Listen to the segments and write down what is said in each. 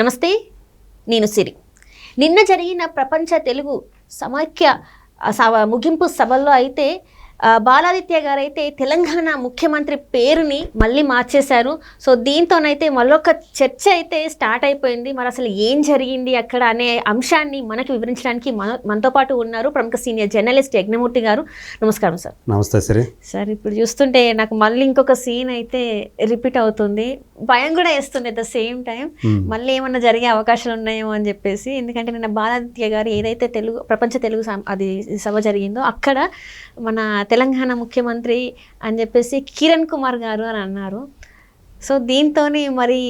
నమస్తే నేను సిరి. నిన్న జరిగిన ప్రపంచ తెలుగు సభ ముగింపు సభల్లో అయితే బాలాదిత్య గారు అయితే తెలంగాణ ముఖ్యమంత్రి పేరుని మళ్ళీ మార్చేశారు. సో దీంతోనైతే మళ్ళొక చర్చ అయితే స్టార్ట్ అయిపోయింది. మరి అసలు ఏం జరిగింది అక్కడ అనే అంశాన్ని మనకు వివరించడానికి మన మనతో పాటు ఉన్నారు ప్రముఖ సీనియర్ జర్నలిస్ట్ యజ్ఞమూర్తి గారు. నమస్కారం సార్. నమస్తే సిరి. సార్ ఇప్పుడు చూస్తుంటే నాకు మళ్ళీ ఇంకొక సీన్ అయితే రిపీట్ అవుతుంది. భయం కూడా వేస్తుంది అట్ ద సేమ్ టైం. మళ్ళీ ఏమన్నా జరిగే అవకాశాలు ఉన్నాయేమో అని చెప్పేసి ఎందుకంటే నిన్న బాలాదిత్య గారు ఏదైతే తెలుగు ప్రపంచ తెలుగు అది సభ జరిగిందో అక్కడ మన తెలంగాణ ముఖ్యమంత్రి అని చెప్పేసి కిరణ్ కుమార్ గారు అని అన్నారు. సో దీంతో మరి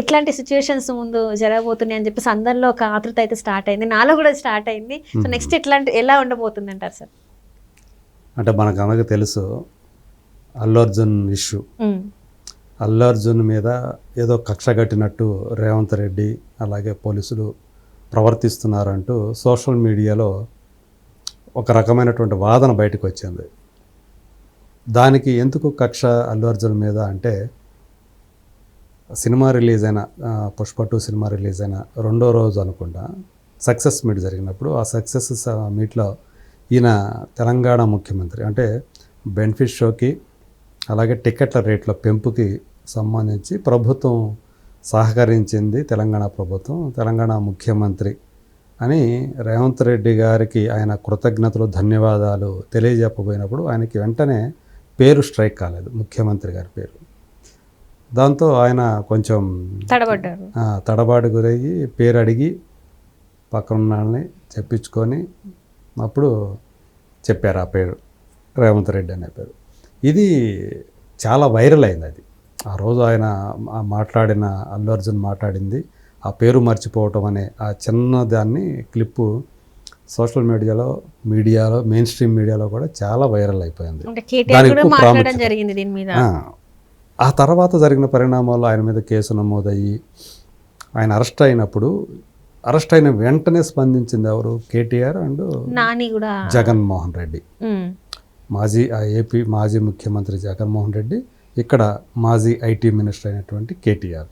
ఎట్లాంటి సిచ్యువేషన్స్ ముందు జరగబోతున్నాయి అని చెప్పేసి అందరిలో ఒక ఆతృత అయితే స్టార్ట్ అయింది. నాలో కూడా స్టార్ట్ అయింది. సో నెక్స్ట్ ఎట్లాంటి ఎలా ఉండబోతుంది అంటారు సార్? అంటే మనకు అందరికీ తెలుసు అల్లు అర్జున్ ఇష్యూ. అల్లు అర్జున్ మీద ఏదో కక్ష కట్టినట్టు రేవంత్ రెడ్డి అలాగే పోలీసులు ప్రవర్తిస్తున్నారంటూ సోషల్ మీడియాలో ఒక రకమైనటువంటి వాదన బయటకు వచ్చింది. దానికి ఎందుకు కక్ష అల్లు అర్జున్ మీద అంటే సినిమా రిలీజ్ అయిన పుష్ప టూ సినిమా రిలీజ్ అయిన రెండో రోజు అనుకుంటా సక్సెస్ మీట్ జరిగినప్పుడు ఆ సక్సెస్ మీట్లో ఈయన తెలంగాణ ముఖ్యమంత్రి అంటే బెనిఫిట్ షోకి అలాగే టికెట్ల రేట్ల పెంపుకి సంబంధించి ప్రభుత్వం సహకరించింది తెలంగాణ ప్రభుత్వం తెలంగాణ ముఖ్యమంత్రి అని రేవంత్ రెడ్డి గారికి ఆయన కృతజ్ఞతలు ధన్యవాదాలు తెలియజెప్పబోయినప్పుడు ఆయనకి వెంటనే పేరు స్ట్రైక్ కాలేదు ముఖ్యమంత్రి గారి పేరు. దాంతో ఆయన కొంచెం తడబడ్డారు. తడబాటు గురయ్యి పేరు అడిగి పక్కన ఉన్న వాళ్ళని చెప్పించుకొని అప్పుడు చెప్పారు ఆ పేరు రేవంత్ రెడ్డి అనే పేరు. ఇది చాలా వైరల్ అయింది అది. ఆ రోజు ఆయన మాట్లాడిన అల్లు అర్జున్ మాట్లాడింది. ఆ పేరు మర్చిపోవటం అనే ఆ చిన్న దాన్ని క్లిప్పు సోషల్ మీడియాలో మీడియాలో మెయిన్ స్ట్రీమ్ మీడియాలో కూడా చాలా వైరల్ అయిపోయింది. దానికి ఆ, తర్వాత జరిగిన పరిణామాల్లో ఆయన మీద కేసు నమోదయ్యి ఆయన అరెస్ట్ అయినప్పుడు అరెస్ట్ అయిన వెంటనే స్పందించింది ఎవరు? కేటీఆర్ అండ్ నాని కూడా. జగన్మోహన్ రెడ్డి. మాజీ ఆ ఏపీ మాజీ ముఖ్యమంత్రి జగన్మోహన్ రెడ్డి ఇక్కడ మాజీ ఐటీ మినిస్టర్ అయినటువంటి కేటీఆర్.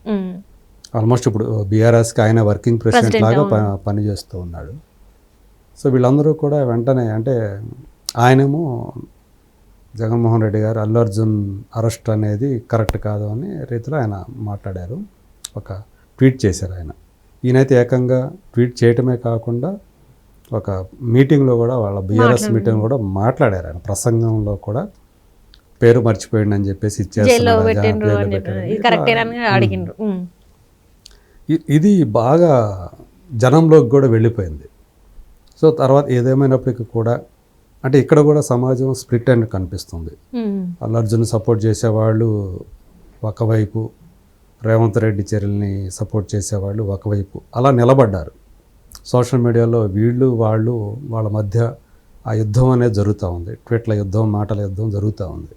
ఆల్మోస్ట్ ఇప్పుడు బీఆర్ఎస్కి ఆయన వర్కింగ్ ప్రెసిడెంట్ లాగా పనిచేస్తూ ఉన్నాడు. సో వీళ్ళందరూ కూడా వెంటనే అంటే ఆయనేమో జగన్మోహన్ రెడ్డి గారు అల్లు అర్జున్ అరెస్ట్ అనేది కరెక్ట్ కాదు అని రీతిలో ఆయన మాట్లాడారు. ఒక ట్వీట్ చేశారు ఆయన. ఈయనైతే ఏకంగా ట్వీట్ చేయటమే కాకుండా ఒక మీటింగ్లో కూడా వాళ్ళ బీఆర్ఎస్ మీటింగ్ కూడా మాట్లాడారు ఆయన ప్రసంగంలో కూడా. పేరు మర్చిపోయింది అని చెప్పేసి. ఇది బాగా జనంలోకి కూడా వెళ్ళిపోయింది. సో తర్వాత ఏదేమైనప్పటికీ కూడా అంటే ఇక్కడ కూడా సమాజం స్ప్లిట్ అని కనిపిస్తుంది. మ్మ్. అల్లు అర్జున్ సపోర్ట్ చేసేవాళ్ళు ఒకవైపు రేవంత్ రెడ్డి చర్యల్ని సపోర్ట్ చేసేవాళ్ళు ఒకవైపు. అలా నిలబడ్డారు. సోషల్ మీడియాలో వీళ్ళు వాళ్ళు వాళ్ళ మధ్య ఆ యుద్ధం అనేది జరుగుతూ ఉంది. ట్వీట్ల యుద్ధం మాటల యుద్ధం జరుగుతూ ఉంది.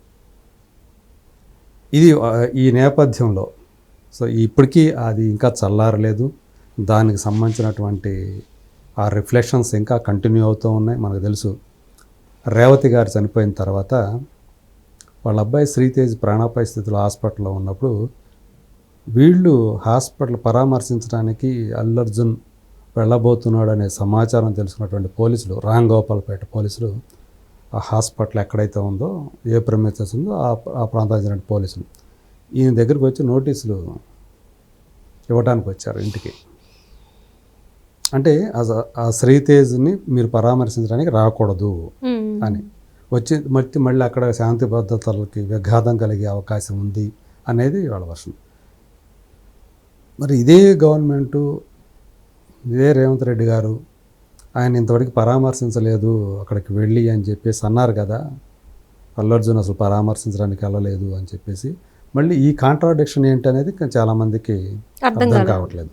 ఇది ఈ నేపథ్యంలో. సో ఇప్పటికీ అది ఇంకా చల్లారలేదు. దానికి సంబంధించినటువంటి ఆ రిఫ్లెక్షన్స్ ఇంకా కంటిన్యూ అవుతూ ఉన్నాయి. మనకు తెలుసు రేవతి గారు చనిపోయిన తర్వాత వాళ్ళ అబ్బాయి శ్రీతేజ్ ప్రాణాపాయ స్థితిలో హాస్పిటల్లో ఉన్నప్పుడు వీళ్ళు హాస్పిటల్ పరామర్శించడానికి అల్లు అర్జున్ వెళ్ళబోతున్నాడు అనే సమాచారం తెలుసుకున్నటువంటి పోలీసులు రామ్ గోపాల్పేట పోలీసులు హాస్పిటల్ ఎక్కడైతే ఉందో ఏ ప్రెమిసెస్ ఉందో ఆ ప్రాంతానికి చెందిన పోలీసులు. ఈయన దగ్గరికి వచ్చి నోటీసులు ఇవ్వడానికి వచ్చారు ఇంటికి. అంటే ఆ శ్రీతేజ్ని మీరు పరామర్శించడానికి రాకూడదు. అని. వచ్చి మట్టి మళ్ళీ అక్కడ శాంతి భద్రతలకి విఘాతం కలిగే అవకాశం ఉంది అనేది వాళ్ళ వర్షం. మరి ఇదే గవర్నమెంటు ఇదే రేవంత్ రెడ్డి గారు ఆయన ఇంతవరకు పరామర్శించలేదు అక్కడికి వెళ్ళి అని చెప్పేసి అన్నారు కదా. అల్లు అర్జున్ అసలు పరామర్శించడానికి వెళ్ళలేదు అని చెప్పేసి. మళ్ళీ ఈ కాంట్రాడిక్షన్ ఏంటనేది చాలామందికి అర్థం కావట్లేదు.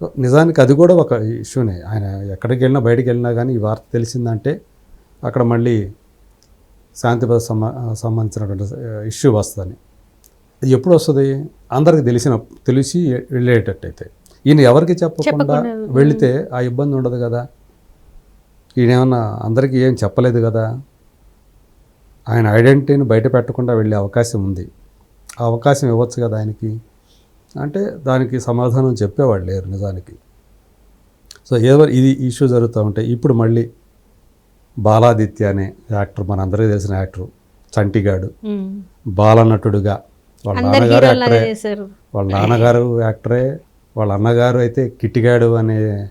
సో నిజానికి అది కూడా ఒక ఇష్యూనే ఆయన ఎక్కడికి వెళ్ళినా బయటికి వెళ్ళినా కానీ ఈ వార్త తెలిసిందంటే అక్కడ మళ్ళీ శాంతి సంబంధించినటువంటి ఇష్యూ వస్తుందని అది ఎప్పుడు వస్తుంది? అందరికి తెలిసిన తెలిసి వెళ్ళేటట్టయితే. ఈయన ఎవరికి చెప్పకుండా, వెళితే ఆ ఇబ్బంది ఉండదు కదా. ఈయన ఏమన్నా అందరికీ ఏం చెప్పలేదు కదా? ఆయన ఐడెంటిటీని బయట పెట్టకుండా వెళ్ళే అవకాశం ఉంది. ఆ అవకాశం ఇవ్వచ్చు కదా ఆయనకి? అంటే దానికి సమాధానం చెప్పేవాళ్ళు లేరు నిజానికి. సో ఏదో ఇది ఇష్యూ జరుగుతూ ఉంటే ఇప్పుడు మళ్ళీ బాలాదిత్య అనే యాక్టర్ మనందరికీ తెలిసిన యాక్టర్ చంటిగాడు. బాలనటుడుగా వాళ్ళ నాన్నగారు యాక్టరే. వాళ్ళ నాన్నగారు యాక్టరే. వాళ్ళ అన్నగారు అయితే కిట్టిగాడు అనే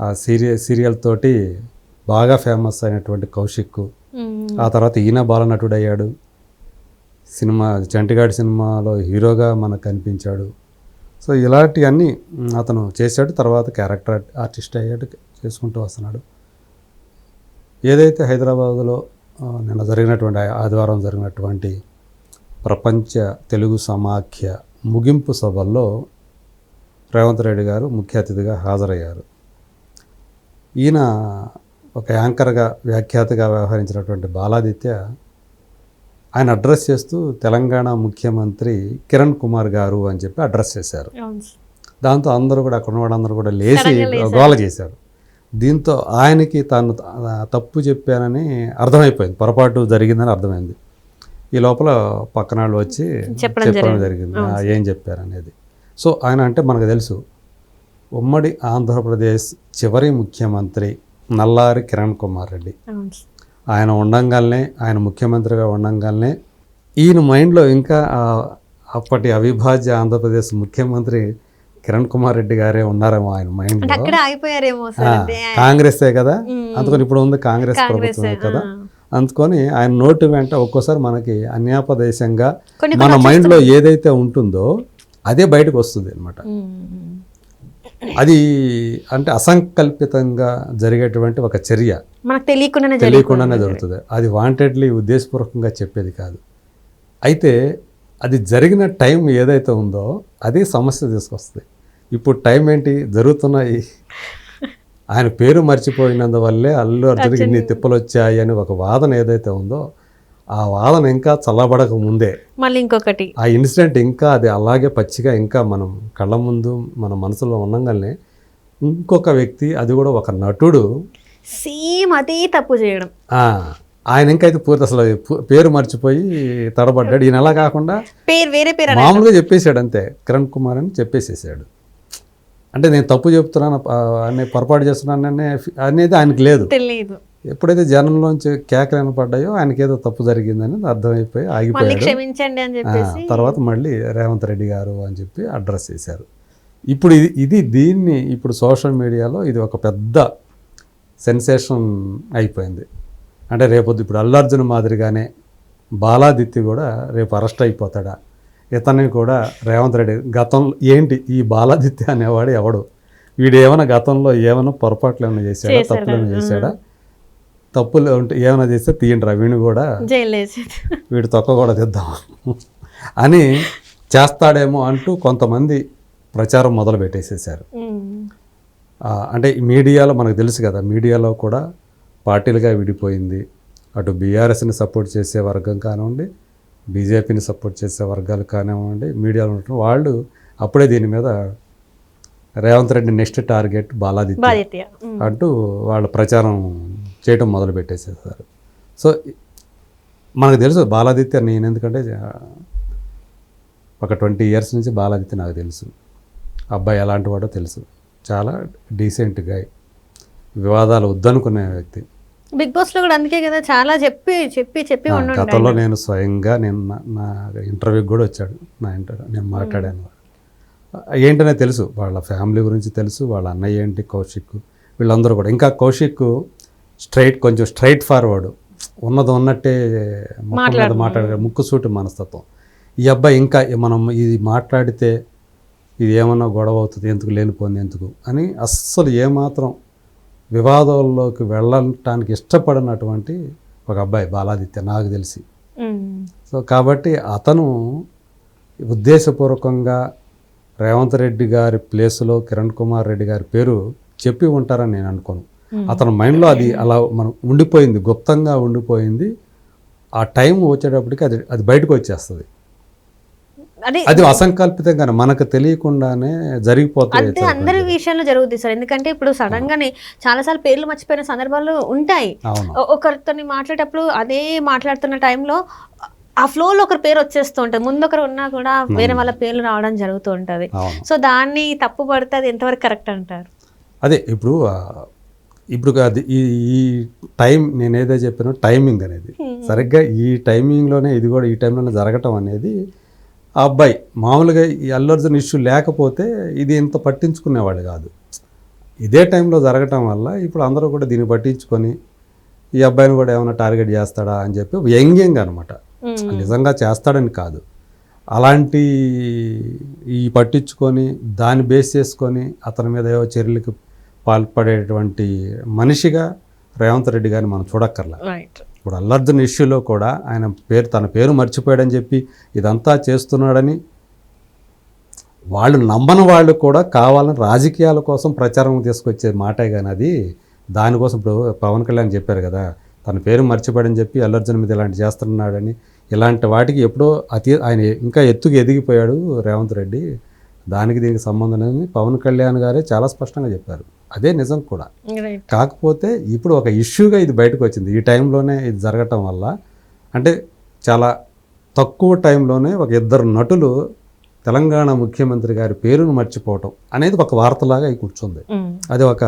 ఆ సీరియల్ సీరియల్ తోటి బాగా ఫేమస్ అయినటువంటి కౌశిక్. ఆ తర్వాత ఈయన బాలనటుడు అయ్యాడు సినిమా చంటిగాడి సినిమాలో హీరోగా మనకు కనిపించాడు. సో ఇలాంటివన్నీ అతను చేశాడు. తర్వాత క్యారెక్టర్ ఆర్టిస్ట్ అయ్యాడు చేసుకుంటూ వస్తున్నాడు. ఏదైతే హైదరాబాదులో నిన్న జరిగినటువంటి ఆదివారం జరిగినటువంటి ప్రపంచ తెలుగు సమాఖ్య ముగింపు సభల్లో రేవంత్ రెడ్డి గారు ముఖ్య అతిథిగా హాజరయ్యారు. ఈయన ఒక యాంకర్గా వ్యాఖ్యాతగా వ్యవహరించినటువంటి బాలాదిత్య ఆయన అడ్రస్ చేస్తూ తెలంగాణ ముఖ్యమంత్రి కిరణ్ కుమార్ గారు అని చెప్పి అడ్రస్ చేశారు. దాంతో అందరూ కూడా అక్కడ వాళ్ళందరూ కూడా లేచి. గోల చేశారు. దీంతో ఆయనకి తాను తప్పు చెప్పానని అర్థమైపోయింది. పొరపాటు జరిగిందని అర్థమైంది. ఈ లోపల పక్కన వాళ్ళు వచ్చి చెప్పడం జరిగింది. ఏం చెప్పారనేది. సో ఆయన అంటే మనకు తెలుసు ఉమ్మడి ఆంధ్రప్రదేశ్ చివరి ముఖ్యమంత్రి నల్లారి కిరణ్ కుమార్ రెడ్డి. ఆయన ఉండంగానే ఆయన ముఖ్యమంత్రిగా ఉండంగానే ఈయన మైండ్లో ఇంకా అప్పటి అవిభాజ్య ఆంధ్రప్రదేశ్ ముఖ్యమంత్రి కిరణ్ కుమార్ రెడ్డి గారే ఉన్నారేమో ఆయన అంటే కాంగ్రెసే కదా. అందుకని ఇప్పుడు ఉంది కాంగ్రెస్ ప్రభుత్వమే కదా? అందుకని ఆయన నోటు వెంట ఒక్కోసారి మనకి అన్యాపదేశంగా మన మైండ్లో ఏదైతే ఉంటుందో అదే బయటకు వస్తుంది అనమాట. అది అంటే అసంకల్పితంగా జరిగేటువంటి ఒక చర్య. మనకు తెలియకుండానే తెలియకుండానే జరుగుతుంది. అది వాంటెడ్లీ ఉద్దేశపూర్వకంగా చెప్పేది కాదు. అయితే అది జరిగిన టైం ఏదైతే ఉందో అది సమస్య తీసుకొస్తుంది. ఇప్పుడు టైం ఏంటి? జరుగుతున్న ఈ- ఆయన పేరు మర్చిపోయినందువల్లే అల్లు అర్జున్కి ఇన్ని తిప్పలు వచ్చాయి అని ఒక వాదన ఏదైతే ఉందో ఆ వాదన ఇంకా చల్లబడక ముందే మళ్ళీ ఇంకొకటి. ఆ ఇన్సిడెంట్ ఇంకా అది అలాగే పచ్చిగా ఇంకా మనం కళ్ళ ముందు మన మనసులో ఉండగానే ఇంకొక వ్యక్తి అది కూడా ఒక నటుడు. సేమ్ అదే తప్పు చేయడం. ఆయన ఇంకైతే పూర్తి అసలు పేరు మర్చిపోయి తడబడ్డాడు. ఈయన అలా కాకుండా పేరు వేరే పేరు మామూలుగా చెప్పేశాడు అంతే. కిరణ్ కుమార్ అని చెప్పేసేసాడు అంటే నేను తప్పు చెప్తున్నాను అనే పొరపాటు చేస్తున్నాను అనే అనేది ఆయనకి లేదు. తెలియదు. ఎప్పుడైతే జనంలోంచి కేకలు వినపడ్డాయో ఆయనకి ఏదో తప్పు జరిగిందని అర్థమైపోయి ఆగిపోయాడు. క్షమించండి అని ఆ, చెప్పేసి తర్వాత మళ్ళీ రేవంత్ రెడ్డి గారు అని చెప్పి అడ్రస్ చేశారు. ఇప్పుడు ఇది ఇది దీన్ని ఇప్పుడు సోషల్ మీడియాలో ఇది ఒక పెద్ద సెన్సేషన్ అయిపోయింది. అంటే రేపు ఇప్పుడు అల్లార్జున్ మాదిరిగానే బాలాదిత్య కూడా రేపు అరెస్ట్ అయిపోతాడా? ఇతన్ని కూడా రేవంత్ రెడ్డి గతంలో ఏంటి ఈ బాలాదిత్య అనేవాడు ఎవడు? వీడు ఏమైనా గతంలో ఏమైనా పొరపాట్లు ఏమైనా చేశాడా? చేశాడా? తప్పులు ఏమైనా చేశాడా? తప్పులు ఉంటే ఏమైనా చేస్తే తీయండి వీణు కూడా వీడి తొక్క కూడా తెద్దాం అని చేస్తాడేమో అంటూ కొంతమంది ప్రచారం మొదలు పెట్టేసేసారు అంటే మీడియాలో మనకు తెలుసు కదా మీడియాలో కూడా పార్టీలుగా విడిపోయింది. అటు బీఆర్ఎస్ని సపోర్ట్ చేసే వర్గం కానివ్వండి బీజేపీని సపోర్ట్ చేసే వర్గాలు కానివ్వండి మీడియాలో ఉంటున్న వాళ్ళు అప్పుడే దీని మీద రేవంత్ రెడ్డి నెక్స్ట్ టార్గెట్ బాలాదిత్య. అంటూ వాళ్ళ ప్రచారం చేయటం మొదలు పెట్టేసేసారు సో మనకు తెలుసు బాలాదిత్య నేను ఎందుకంటే ఒక ట్వంటీ ఇయర్స్ నుంచి బాలాదిత్య నాకు తెలుసు. అబ్బాయి ఎలాంటి వాడో తెలుసు. చాలా డీసెంట్ గాయ్ వివాదాలు వద్దనుకునే వ్యక్తి. బిగ్ బాస్లో కూడా అందుకే కదా చాలా చెప్పి చెప్పి చెప్పి గతంలో నేను స్వయంగా నేను నా- నా ఇంటర్వ్యూకి కూడా వచ్చాడు. నా ఇంటర్వ్యూ నేను మాట్లాడాను. ఏంటనే తెలుసు. వాళ్ళ ఫ్యామిలీ గురించి తెలుసు. వాళ్ళ అన్నయ్య ఏంటి కౌశిక్? వీళ్ళందరూ కూడా. ఇంకా కౌశిక్ స్ట్రైట్ కొంచెం స్ట్రైట్ ఫార్వర్డ్. ఉన్నది ఉన్నట్టే మీద మాట్లాడే ముక్కుసూటి మనస్తత్వం. ఈ అబ్బాయి ఇంకా మనం ఇది మాట్లాడితే ఇది ఏమన్నా గొడవ అవుతుంది ఎందుకు లేనిపోయింది ఎందుకు అని అస్సలు ఏమాత్రం వివాదాల్లోకి వెళ్ళటానికి ఇష్టపడినటువంటి ఒక అబ్బాయి బాలాదిత్య నాకు తెలిసి. సో కాబట్టి అతను ఉద్దేశపూర్వకంగా రేవంత్ రెడ్డి గారి ప్లేస్లో కిరణ్ కుమార్ రెడ్డి గారి పేరు చెప్పి ఉంటారని నేను అనుకోను. అతని మైండ్లో అది అలా మనం ఉండిపోయింది గుప్తంగా ఉండిపోయింది. ఆ టైం వచ్చేటప్పటికి అది అది బయటకు వచ్చేస్తుంది. అదే అసంకల్పితంగానే మనకు తెలియకుండానే జరిగిపోతాయి అంతే అందరి విషయంలో జరుగుతుంది సార్. ఎందుకంటే ఇప్పుడు సడన్ గానే చాలాసార్లు పేర్లు మర్చిపోయిన సందర్భాలు ఉంటాయి. ఒకరితో మాట్లాడేటప్పుడు అదే మాట్లాడుతున్న టైంలో ఆ ఫ్లోలో ఒకరి పేరు వచ్చేస్తూ ఉంటుంది. ముందు ఒకరు ఉన్నా కూడా వేరే వాళ్ళ పేర్లు రావడం జరుగుతూ ఉంటుంది. సో దాన్ని తప్పు పడితే అది ఎంతవరకు కరెక్ట్ అంటారు? అదే ఇప్పుడు ఇప్పుడు అది ఈ ఈ టైం నేను ఏదో చెప్పానో టైమింగ్ అనేది. సరిగ్గా ఈ టైమింగ్లోనే ఇది కూడా ఈ టైంలోనే జరగటం అనేది ఆ అబ్బాయి. మామూలుగా ఈ అల్లర్జున్ ఇష్యూ లేకపోతే ఇది ఇంత పట్టించుకునేవాడు కాదు. ఇదే టైంలో జరగటం వల్ల ఇప్పుడు అందరూ కూడా దీన్ని పట్టించుకొని ఈ అబ్బాయిని కూడా ఏమైనా టార్గెట్ చేస్తాడా అని చెప్పి వ్యంగ్యంగా అనమాట. నిజంగా చేస్తాడని కాదు. అలాంటి ఈ పట్టించుకొని దాన్ని బేస్ చేసుకొని అతని మీద ఏవో చర్యలకు పాల్పడేటువంటి మనిషిగా రేవంత్ రెడ్డి గారిని మనం చూడక్కర్లా. ఇప్పుడు అల్లర్జున్ ఇష్యూలో కూడా ఆయన పేరు తన పేరు మర్చిపోయాడని చెప్పి ఇదంతా చేస్తున్నాడని వాళ్ళు నమ్మని వాళ్ళు కూడా కావాలని రాజకీయాల కోసం ప్రచారం తీసుకొచ్చే మాటే కానీ అది. దానికోసం ఇప్పుడు పవన్ కళ్యాణ్ చెప్పారు కదా తన పేరు మర్చిపోయాడని చెప్పి అల్లర్జున్ మీద ఇలాంటి చేస్తున్నాడని. ఇలాంటి వాటికి ఎప్పుడో అతి ఆయన ఇంకా ఎత్తుకు ఎదిగిపోయాడు రేవంత్ రెడ్డి. దానికి దీనికి సంబంధం లేదని పవన్ కళ్యాణ్ గారే చాలా స్పష్టంగా చెప్పారు. అదే నిజం కూడా. కాకపోతే ఇప్పుడు ఒక ఇష్యూగా ఇది బయటకు వచ్చింది. ఈ టైంలోనే ఇది జరగటం వల్ల అంటే చాలా తక్కువ టైంలోనే ఒక ఇద్దరు నటులు తెలంగాణ ముఖ్యమంత్రి గారి పేరును మర్చిపోవటం అనేది ఒక వార్తలాగా అయి కూర్చుంది. అది ఒక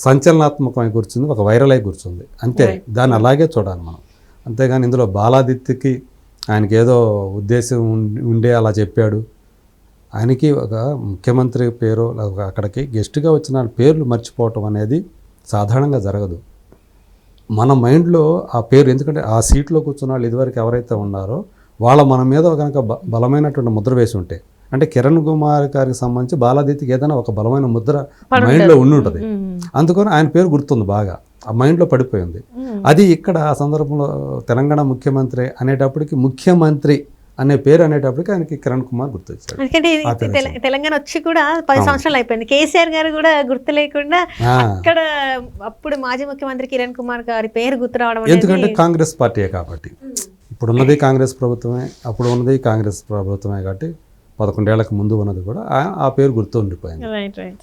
సంచలనాత్మకమై కూర్చుంది ఒక వైరల్ అయి కూర్చుంది. అంతే. దాన్ని అలాగే చూడాలి మనం. అంతేగాని ఇందులో బాలాదిత్యకి ఆయనకి ఏదో ఉద్దేశం ఉండే అలా చెప్పాడు. ఆయనకి ఒక ముఖ్యమంత్రి పేరు అక్కడికి గెస్ట్గా వచ్చిన పేర్లు మర్చిపోవటం అనేది సాధారణంగా జరగదు. మన మైండ్లో ఆ పేరు ఎందుకంటే ఆ సీట్లో కూర్చున్న వాళ్ళు ఇదివరకు ఎవరైతే ఉన్నారో వాళ్ళ మన మీద కనుక బలమైనటువంటి ముద్ర వేసి ఉంటే అంటే కిరణ్ కుమార్ గారికి సంబంధించి బాలాదిత్యకి ఏదైనా ఒక బలమైన ముద్ర మైండ్లో ఉండి ఉంటుంది. అందుకని ఆయన పేరు గుర్తుంది బాగా. ఆ మైండ్లో పడిపోయింది. అది ఇక్కడ ఆ సందర్భంలో తెలంగాణ ముఖ్యమంత్రి అనేటప్పటికి ముఖ్యమంత్రి అనే పేరు అనేటప్పటికి ఆయనకి కిరణ్ కుమార్ గుర్తొచ్చాడు. ఎందుకంటే తెల- తెలంగాణ వచ్చి కూడా పది సంవత్సరాలు అయిపోయింది. కేసీఆర్ గారు కూడా గుర్తు లేకుండా అక్కడ అప్పుడు మాజీ ముఖ్యమంత్రి కిరణ్ కుమార్ గారి పేరు గుర్తు రావడం ఎందుకంటే కాంగ్రెస్ పార్టీయే కాబట్టి. ఇప్పుడు ఉన్నది కాంగ్రెస్ ప్రభుత్వమే అప్పుడు ఉన్నది కాంగ్రెస్ ప్రభుత్వమే కాబట్టి పదకొండేళ్ళకు ముందు ఉన్నది కూడా ఆ- పేరు గుర్తు ఉండిపోయింది.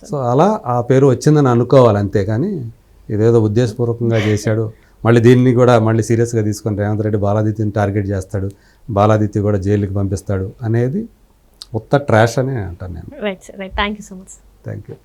సో అలా ఆ పేరు వచ్చిందని అనుకోవాలి అంతేగాని ఇదేదో ఉద్దేశపూర్వకంగా చేశాడు. మళ్ళీ దీన్ని కూడా మళ్ళీ సీరియస్గా తీసుకొని రేవంత్ రెడ్డి బాలాదిత్యని టార్గెట్ చేస్తాడు. బాలాదిత్య కూడా జైలుకి పంపిస్తాడు అనేది ఉత్త ట్రాష్ అని అంటాను నేను. Right right thank you so much thank you